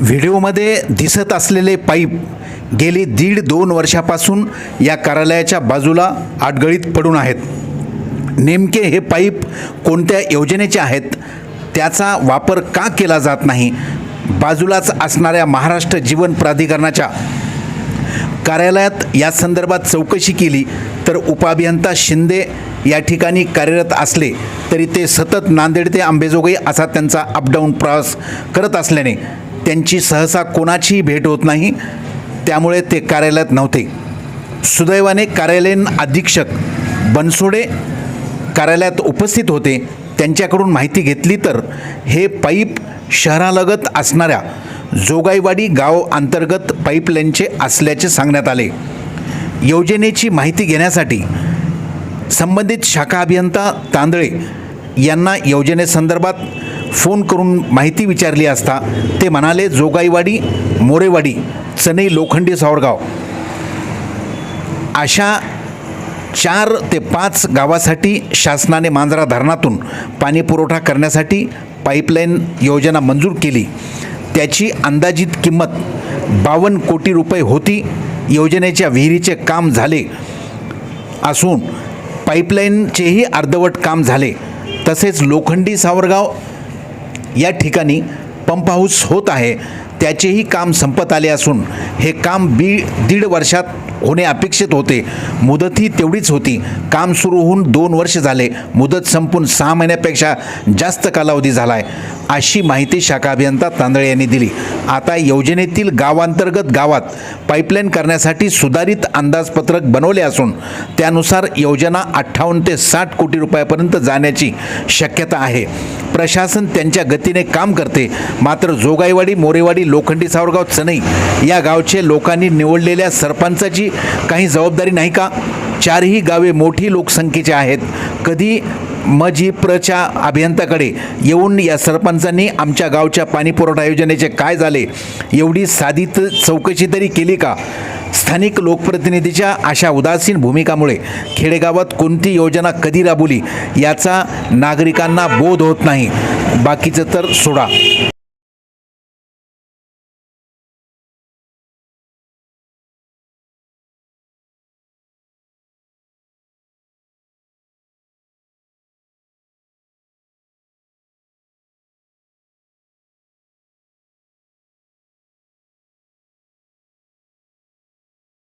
व्हिडिओमध्ये दिसत असलेले पाईप गेली दीड दोन वर्षापासून या कार्यालयाच्या बाजूला आडगळीत पडून आहेत. नेमके हे पाईप कोणत्या योजनेचे आहेत? त्याचा वापर का केला जात नाही? बाजूलाच असणाऱ्या महाराष्ट्र जीवन प्राधिकरणाच्या कार्यालयात या संदर्भात चौकशी केली तर उपाभियंता शिंदे या ठिकाणी कार्यरत असले तरी ते सतत नांदेड ते अंबेजोगाई असा त्यांचा अपडाऊन प्रवास करत असल्याने त्यांची सहसा कोणाचीही भेट होत नाही. त्यामुळे ते कार्यालयात नव्हते. सुदैवाने कार्यालयीन अधीक्षक बनसोडे कार्यालयात उपस्थित होते. त्यांच्याकडून माहिती घेतली तर हे पाईप शहरालगत असणाऱ्या जोगाईवाडी गाव अंतर्गत पाईपलाईनचे असल्याचे सांगण्यात आले. योजनेची माहिती घेण्यासाठी संबंधित शाखा अभियंता तांदळे यांना योजनेसंदर्भात फोन करून माहिती विचारली असता ते म्हणाले जोगाईवाडी मोरेवाडी चनई लोखंडी सावरगाव. अशा चार ते पाच गावासाठी शासनाने मांजरा धरणातून पाणी पुरवठा करण्यासाठी पाईपलाईन योजना मंजूर केली. त्याची अंदाजित किंमत बावन्न कोटी रुपये होती. योजनेच्या विहिरीचे काम झाले असून पाईपलाईनचेही अर्धवट काम झाले. तसेच लोखंडी सावरगाव या ठिकाणी पंप हाऊस होत आहे. त्याचेही काम संपत आले असून हे काम बी दीड वर्षात होणे अपेक्षित होते. मुदतही तेवढीच होती. काम सुरू होऊन दोन वर्ष झाले. मुदत संपून सहा महिन्यापेक्षा जास्त कालावधी झाला आहे अशी माहिती शाखा अभियंता तांदळे यांनी दिली. आता योजनेतील गावांतर्गत गावात पाईपलाईन करण्यासाठी सुधारित अंदाजपत्रक बनवले असून त्यानुसार योजना अठ्ठावन्न ते साठ कोटी रुपयापर्यंत जाण्याची शक्यता आहे. प्रशासन त्यांच्या गतीने काम करते. मात्र जोगाईवाडी मोरेवाडी लोखंडी सावरगाव चनई या गावचे लोकांनी निवडलेल्या सरपंचाची काही जबाबदारी नाही का? चारही गावे मोठी लोकसंख्येची आहेत. कधी मजिप्रच्या अभियंताकडे येऊन या सरपंचांनी आमच्या गावच्या पाणीपुरवठा योजनेचे काय झाले? एवढी साधी चौकशी तरी केली का? स्थानिक लोकप्रतिनिधीच्या अशा उदासीन भूमिकामुळे खेडेगावात कोणती योजना कधी राबवली याचा नागरिकांना बोध होत नाही. बाकीचं तर सोडा.